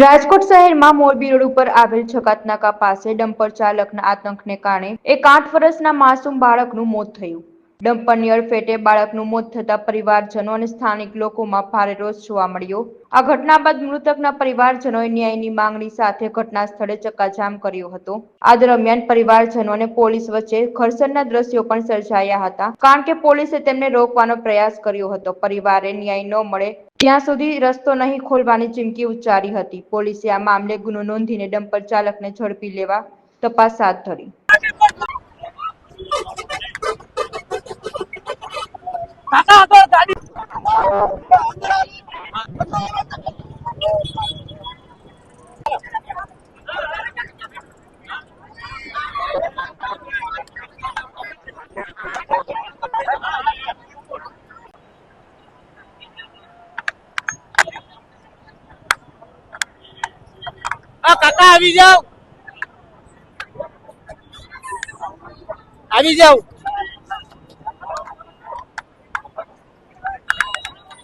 રાજકોટ શહેરમાં મોરબી રોડ ઉપર આવેલ છકાતનાકા પાસે ડમ્પર ચાલકના આતંકને કારણે એક આઠ વર્ષના માસૂમ બાળકનું મોત થયું. ડમ્પરની અડફેટે બાળકનું મોત થતા પરિવારજનો અને સ્થાનિક લોકોમાં ભારે રોષ જોવા મળ્યો. આ ઘટના બાદ મૃતકના પરિવારજનોએ ન્યાયની માંગણી સાથે ઘટના સ્થળે ચક્કાજામ કર્યો હતો. આ દરમિયાન પરિવારજનો અને પોલીસ વચ્ચે ઘર્ષણના દ્રશ્યો પણ સર્જાયા હતા. કારણ કે પોલીસે તેમને રોકવાનો પ્રયાસ કર્યો હતો. પરિવારે ન્યાય ન મળે ત્યાં સુધી રસ્તો નહીં ખોલવાની ચીમકી ઉચ્ચારી હતી. પોલીસે આ મામલે ગુનો નોંધીને ડમ્પર ચાલકને ઝડપી લેવા તપાસ હાથ ધરી. કાકા આગળ ગાડી કાકા આવી જાવ આવી જાવ